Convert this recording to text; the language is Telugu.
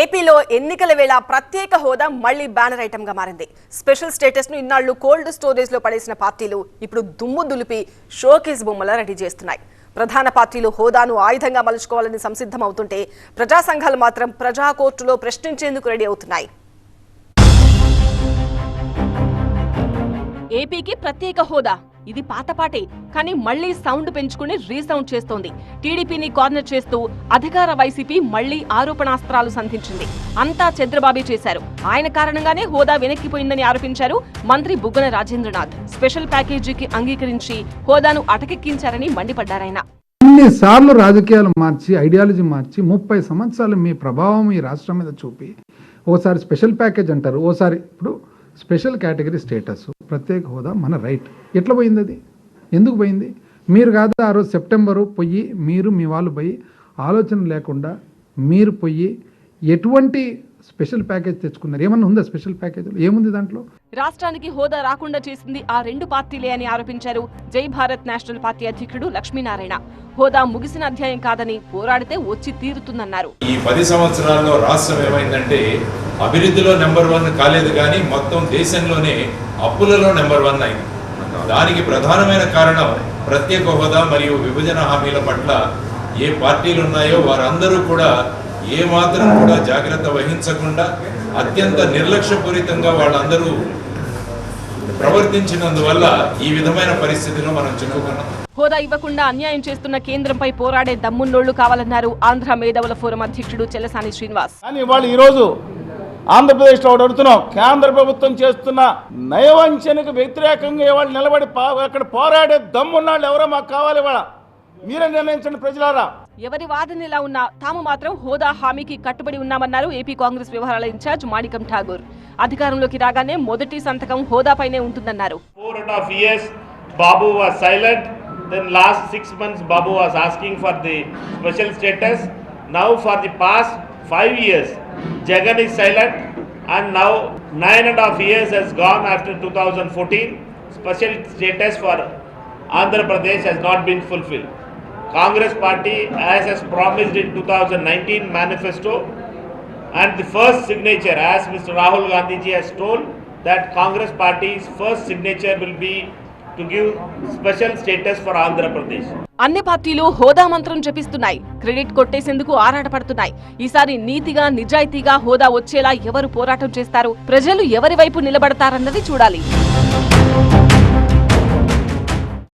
ఏపీలో ఎన్నికల వేళ ప్రత్యేక హోదా మళ్ళీ బ్యానర్ ఐటమ్గా మారింది. స్పెషల్ స్టేటస్ను ఇన్నాళ్ళు కోల్డ్ స్టోరేజ్లో పడేసిన పార్టీలు ఇప్పుడు దుమ్ము దులిపి షోకేస్ బొమ్మల రెడీ చేస్తున్నాయి. ప్రధాన పార్టీలు హోదాను ఆయుధంగా మలుచుకోవాలని సంసిద్ధమవుతుంటే ప్రజా సంఘాలు మాత్రం ప్రజా కోర్టులో ప్రశ్నించేందుకు రెడీ అవుతున్నాయి. ఏపీకి ప్రత్యేక హోదా. ఇది పాతపాటే కానీ మళ్ళీ సౌండ్ పెంచుకుని రీసౌండ్ చేస్తోంది. టీడీపీని కార్నర్ చేస్తూ అధికార వైసీపీ మళ్ళీ ఆరోపణాస్త్రాలు సంధించింది. అంతా చంద్రబాబే చేశారు. ఆయన కారణంగానే హోదా వెనక్కిపోయిందని ఆరోపించారు మంత్రి బుగ్గన రాజేంద్రనాథ్. స్పెషల్ ప్యాకేజీకి అంగీకరించి హోదాను అటకెక్కించారని మండిపడ్డారాయన. ఇన్నిసార్లు రాజకీయాలు మార్చి ఐడియాలజీ మార్చి ముప్పై సంవత్సరాలు మీ ప్రభావం ఈ రాష్ట్రం మీద చూపి ఓసారి స్పెషల్ ప్యాకేజ్ అంటారు ఓసారి ఇప్పుడు స్పెషల్ కేటగిరీ స్టేటస్. ప్రత్యేక హోదా మన రైట్ ఎట్లా పోయింది అది ఎందుకు పోయింది? మీరు కాదు ఆ రోజు సెప్టెంబరు పోయి మీరు మీ వాళ్ళు పోయి ఆలోచన లేకుండా మీరు పోయి ఎటువంటి స్పెషల్ ప్యాకేజ్ తెచ్చుకున్నారు? ఏమన్నా ఉందా స్పెషల్ ప్యాకేజ్ ఏముంది దాంట్లో? రాష్ట్రానికి హోదా రాకుండా చేసింది ఆ రెండు పార్టీలే అని ఆరోపించారు జై భారత్ నేషనల్ పార్టీ అధ్యక్షుడు లక్ష్మీనారాయణ. హోదా ముగిసిన అధ్యాయం కాదని పోరాడితే వచ్చి తీరుతుందన్నారు. ఈ పది సంవత్సరాల్లో రాష్ట్రం ఏమైందంటే అభివృద్ధిలో నెంబర్ వన్ కాలేదు కానీ మొత్తం దేశంలోనే అప్పులలో నెంబర్ వన్ అయింది. దానికి ప్రధానమైన కారణం ప్రత్యేక హోదా మరియు విభజన హామీల పట్ల ఏ పార్టీలు ఉన్నాయో వారందరూ కూడా ఏ మాత్రం కూడా జాగ్రత్త వహించకుండా అత్యంత నిర్లక్ష్యపూరితంగా వాళ్ళందరూ ప్రవర్తించినందువల్ల ఈ విధమైన పరిస్థితిలో మనం చిక్కుకున్నాం. హోదా ఇవ్వకుండా అన్యాయం చేస్తున్న కేంద్రంపై పోరాడే దమ్మున్నోళ్ళు కావాలన్నారు ఆంధ్ర మేధావుల ఫోరం అధ్యక్షుడు చెల్లసాని శ్రీనివాస్. కానీ ఇవాళ ఈరోజు ఆంధ్రప్రదేశ్లో ఒకటి అడుగుతున్నాం కేంద్ర ప్రభుత్వం చేస్తున్న నయవంచనకు వ్యతిరేకంగా ఇవాళ నిలబడి అక్కడ పోరాడే దమ్మున్నాళ్ళు ఎవరో మాకు కావాలి ఇవాళ. మీరే నిర్ణయించండి ప్రజలారా. ఎవరి వాదన ఇలా ఉన్నా తాము మాత్రం హోదా హామీకి కట్టుబడి ఉన్నామన్నారు ఏపీ కాంగ్రెస్ వ్యవహారాల ఇన్ఛార్జ్ మాణికం ఠాగూర్. అధికారంలోకి రాగానే మొదటి సంతకం హోదా పైనే ఉంటుందన్నారు four and half years Babu was silent then last six months Babu was asking for the special status now for the past five years Jagan is silent and now nine and half years he's gone after two thousand fourteen special status for andhra pradesh has not been fulfilled congress party as has promised in 2019 manifesto and the first signature, as Mr. Rahul Gandhi ji has told, that Congress party's first signature will be to give special status for Andhra Pradesh. అన్ని పార్టీలు హోదా మంత్రం జపిస్తున్నాయి క్రెడిట్ కొట్టేసేందుకు ఆరాటపడుతున్నాయి ఈసారి నీతిగా నిజాయితీగా హోదా వచ్చేలా ఎవరు పోరాటం చేస్తారు ప్రజలు ఎవరి వైపు నిలబడతారన్నది చూడాలి